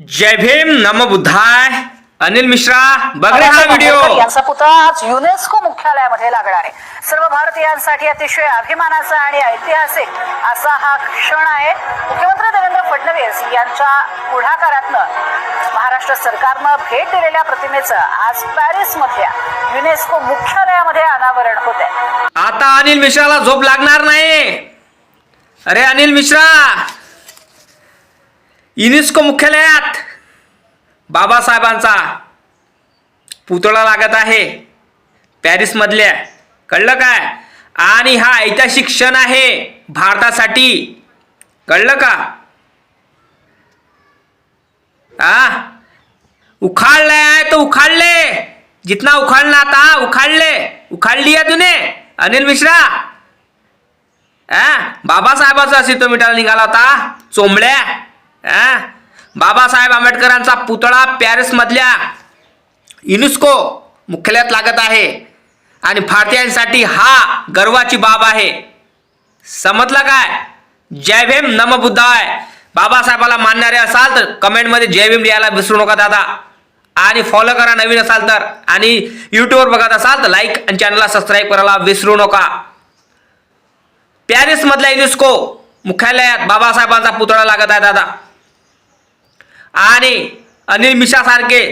जय भीम नम बुद्धाय। अनिल मिश्रा बघ हा व्हिडिओ यांचा पुतळा आज युनेस्को मुख्यालयामध्ये लागणार आहे. सर्व भारतीयांसाठी अतिशय अभिमानाचा आणि ऐतिहासिक असा हा क्षण आहे. मुख्यमंत्री देवेंद्र फडणवीस यांच्या पुढाकारातनं महाराष्ट्र सरकारनं भेट दिलेल्या प्रतिमेचं आज पॅरिस मधल्या युनेस्को मुख्यालयामध्ये अनावरण होत आहे आता अनिल मिश्राला झोप लागणार नाही. अरे अनिल मिश्रा युनेस्को मुख्यालयात बाबासाहेबांचा पुतळा लागत आहे. पॅरिस मधल्या कळलं काय? आणि हा ऐतिहासिक क्षण आहे. भारतासाठी कळलं का? आ? उखाड़ले आहे तो उखाड़ले जितना उखाडला आता उखाड़ले उखाडली आहे तुने अनिल मिश्रा. आ? बाबासाहेबाचा अस्तित्व मिटायला निघाला होता चोंबड्या. बाबासाहेब आंबेडकरांचा पुतळा पॅरिसमधल्या युनेस्को मुख्यालयात लागत आहे. आणि भारतीयांसाठी हा गर्वाची बाब आहे. समजलं काय? जय भीम नम बुद्धाय. बाबासाहेबाला मानणारे असाल तर कमेंटमध्ये जय भीम लिहायला विसरू नका दादा. आणि फॉलो करा नवीन असाल तर. आणि यूट्यूबवर बघत असाल तर लाईक आणि चॅनलला सबस्क्राईब करायला विसरू नका. पॅरिसमधल्या युनेस्को मुख्यालयात बाबासाहेबांचा पुतळा लागत आहे दादा. आणि अनिल मिशासारखे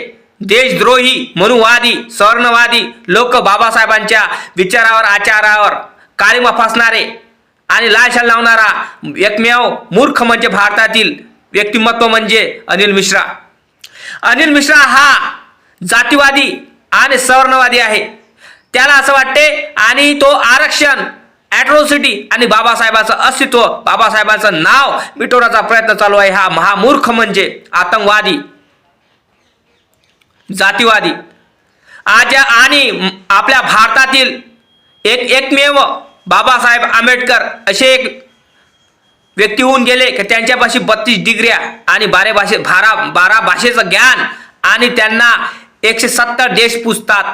देशद्रोही मनुवादी स्वर्णवादी लोक बाबासाहेबांच्या विचारावर आचारावर काळीमा फासणारे आणि लाशाल लावणारा एकमेव मूर्ख म्हणजे भारतातील व्यक्तिमत्व म्हणजे अनिल मिश्रा. अनिल मिश्रा हा जातीवादी आणि सवर्णवादी आहे. त्याला असं वाटते आणि तो आरक्षण ॲट्रॉसिटी आणि बाबासाहेबाचं अस्तित्व बाबासाहेबांचं नाव मिटवण्याचा प्रयत्न चालू आहे. हा महामूर्ख म्हणजे आतंकवादी जातीवादी. आज आणि आपल्या भारतातील एक एकमेव बाबासाहेब आंबेडकर असे एक व्यक्ती होऊन गेले की त्यांच्यापाशी बत्तीस डिग्र्या आणि बारे भाषे बारा बारा भाषेचं ज्ञान आणि त्यांना एकशे सत्तर देश पुजतात.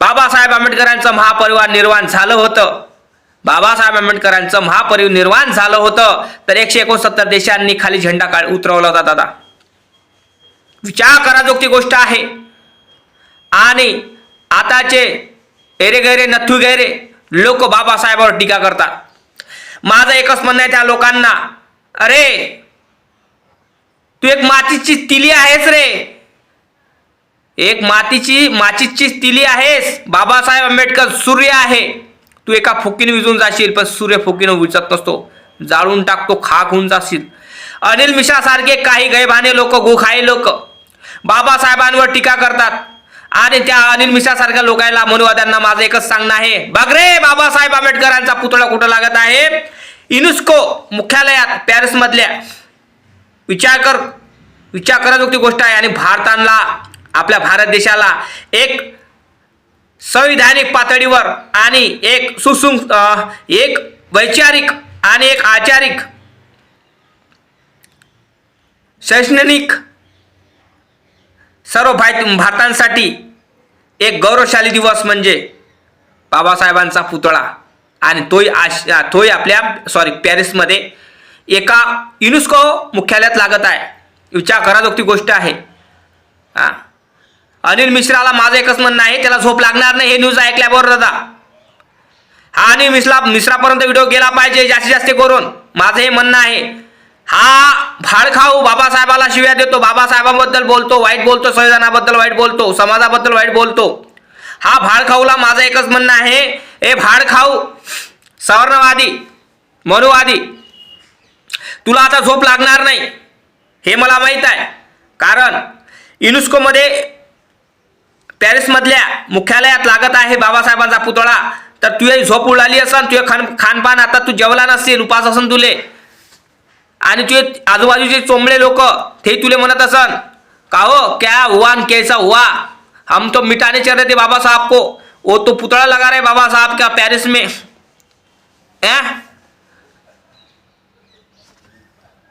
बाबासाहेब आंबेडकरांचं महापरिवार निर्माण झालं होतं. बाबासाहेब आंबेडकरांचं महापरिनिर्वाण झालं होतं. तर एकशे एकोणसत्तर देशांनी खाली झेंडा काढ उतरवला होता दादा. विचार कराजोगती गोष्ट आहे. आणि आताचे एरे गैरे नथू गैरे लोक बाबासाहेबावर टीका करतात. माझं एकच म्हणणं आहे त्या लोकांना अरे तू एक मातीची तिली आहेस रे. एक मातीची माचीची तिली आहेस. बाबासाहेब आंबेडकर सूर्य आहे. तू एका फुकीने विजून जाशील पण सूर्य फुकीनं विजत नसतो. जाळून टाकतो खाक होऊन जाशील. अनिल मिश्रा सारखे काही गैबाने लोक गुखाई लोक बाबासाहेबांवर टीका करतात. आणि त्या अनिल मिश्रा सारख्या लोकांना मनुवाद्यांना माझं एकच सांगणं आहे. बघ रे बाबासाहेब आंबेडकरांचा पुतळा कुठं लागत आहे? युनेस्को मुख्यालयात पॅरिसमधल्या. विचार कर. विचार कराजोगती गोष्ट आहे आणि भारताला आपल्या भारत देशाला एक संविधानिक पातळीवर आणि एक सुसुं एक वैचारिक आणि एक आचारिक शैक्षणिक सर्व भाई भारतांसाठी एक गौरवशाली दिवस म्हणजे बाबासाहेबांचा पुतळा. आणि तोही आश तोही आपल्या सॉरी पॅरिसमध्ये एका युनेस्को मुख्यालयात लागत आहे. विचार कराजोगती गोष्ट आहे. हां. अनिल मिश्राला माझं एकच म्हणणं आहे त्याला झोप लागणार नाही हे न्यूज ऐकल्याबरोबर दादा. हा अनिल मिश्रा मिश्रापर्यंत व्हिडिओ गेला पाहिजे जास्तीत जास्त करून. माझं हे म्हणणं आहे. हा भाडखाऊ बाबासाहेबाला शिव्या देतो. बाबासाहेबांबद्दल बोलतो वाईट बोलतो संविधानाबद्दल वाईट बोलतो समाजाबद्दल वाईट बोलतो. हा भाडखाऊला माझं एकच म्हणणं आहे. ए भाडखाऊ सवर्णवादी मनुवादी तुला आता झोप लागणार नाही हे मला माहीत आहे. कारण युनेस्कोमध्ये पॅरिसमधल्या मुख्यालयात लागत आहे बाबासाहेबांचा पुतळा. तर तुझी झोप उडाली असन तुझे खान खानपान आता तू जेवला नसेल उपास असन तुले. आणि तुझे आजूबाजूचे चोंबळे लोक ते तुले म्हणत असन का हो क्या हुआ कैसा हुआ? हम तो मिटाने चल रहे थे बाबा साहब को. वो तो पुतला लगा रहे बाबा साहब का पेरिस में.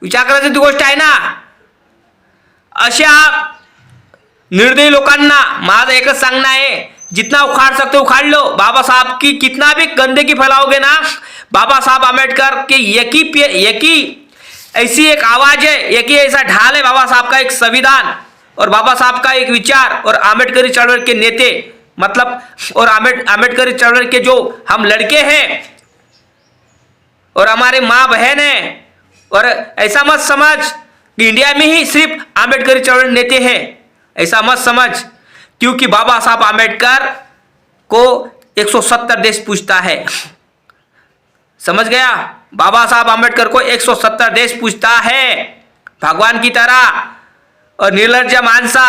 विचार करायची ती गोष्ट आहे ना? अशा निर्दयी लोकांना माझं एकच सांगणं आहे, जितना उखाड़ सकते उखाड़ लो. बाबा साहब की कितना भी गंदगी फैलाओगे ना, बाबा साहब आम्बेडकर के यकी ही एक ऐसी एक आवाज़ है एक ही ऐसा ढाल है बाबा साहब का एक संविधान और बाबा साहब का एक विचार और आम्बेडकरी चळवळ के नेते मतलब और आम्बेड आम्बेडकरी चळवळ के जो हम लड़के हैं और हमारे माँ बहन है और ऐसा मत समझ कि इंडिया में ही सिर्फ़ आम्बेडकरी चळवळ नेते हैं। ऐसा मत समझ क्योंकि बाबा साहब आम्बेडकर को 170 देश पूछता है। समझ गया? बाबा साहब आम्बेडकर को 170 देश पूछता है। भगवान की तरह और निर्लज्ज माणसा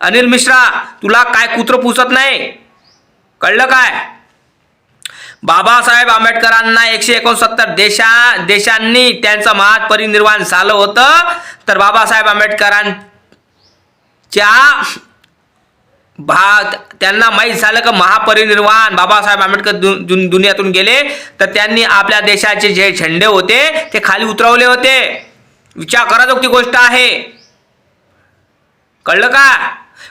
अनिल मिश्रा तुला काय कुत्र पुसत नाही? कळलं काय? बाबासाहेब आंबेडकरांना एकशे एकोणसत्तर देशा देशांनी त्यांचं महापरिनिर्वाण झालं होतं. तर बाबासाहेब च्या भा त्यांना माहीत झालं का महापरिनिर्वाण बाबासाहेब आंबेडकर दु- दुन- दुनियातून गेले तर त्यांनी आपल्या देशाचे जे झेंडे होते ते खाली उतरवले होते. विचार कराजोगती गोष्ट आहे. कळलं का?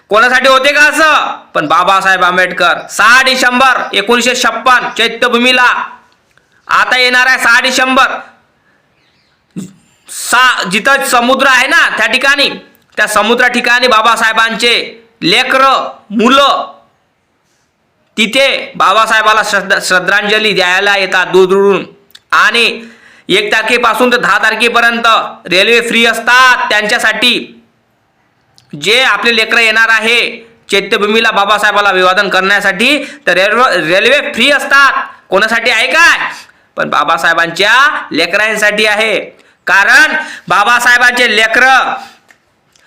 कोणासाठी होते का असं? पण बाबासाहेब आंबेडकर सहा डिसेंबर एकोणीसशे छप्पन चैत्यभूमीला. आता येणार आहे सहा डिसेंबर. सा जिथं समुद्र आहे ना त्या ठिकाणी. त्या समुद्र ठिकाणी बाबासाहेबांचे लेकरं मुलं तिथे बाबासाहेबाला श्रद्धा श्रद्धांजली द्यायला येतात दूरदूरून. आणि एक तारखेपासून तर दहा तारखेपर्यंत रेल्वे फ्री असतात. त्यांच्यासाठी जे आपले लेकरं येणार आहे चैत्यभूमीला बाबासाहेबाला अभिवादन करण्यासाठी तर रेल्वे रेल्वे फ्री असतात. कोणासाठी आहे काय? पण बाबासाहेबांच्या लेकरांसाठी आहे. कारण बाबासाहेबांचे लेकरं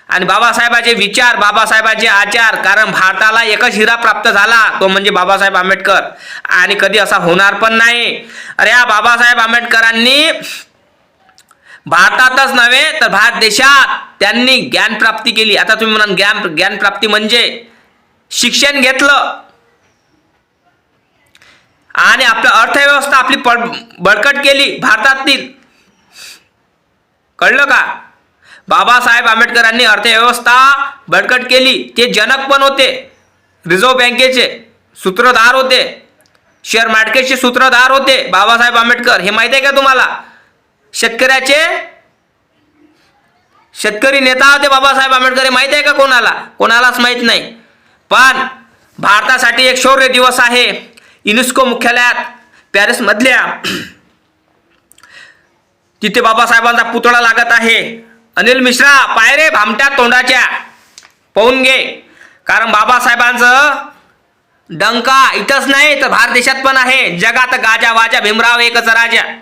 आणि बाबासाहेबाचे विचार बाबासाहेबाचे आचार कारण भारताला एकच हिरा प्राप्त झाला तो म्हणजे बाबासाहेब आंबेडकर. आणि कधी असा होणार पण नाही. अरे या बाबासाहेब आंबेडकरांनी भारतातच नव्हे तर भारत देशात त्यांनी ज्ञानप्राप्ती केली. आता तुम्ही म्हणाल ज्ञान ज्ञानप्राप्ती म्हणजे शिक्षण घेतलं. आणि आपलं अर्थव्यवस्था आपली पड बळकट केली भारतातील. कळलं का? बाबासाहेब आंबेडकरांनी अर्थव्यवस्था बळकट केली. ते जनक पण होते. रिझर्व्ह बँकेचे सूत्रधार होते. शेअर मार्केटचे सूत्रधार होते बाबासाहेब आंबेडकर. हे माहिती आहे का तुम्हाला? शेतकऱ्याचे शेतकरी नेता होते बाबासाहेब आंबेडकर. हे माहिती आहे का कोणाला? कोणालाच माहीत नाही. पण भारतासाठी एक शौर्य दिवस आहे. युनेस्को मुख्यालयात पॅरिसमधल्या तिथे बाबासाहेबांचा पुतळा लागत आहे. अनिल मिश्रा पायरे भामट्या तोंडाच्या. पाहून घे. कारण बाबासाहेबांचं डंका इथंच नाही तर भारत देशात पण आहे. जगात गाजा वाजा भीमराव एकच राजा.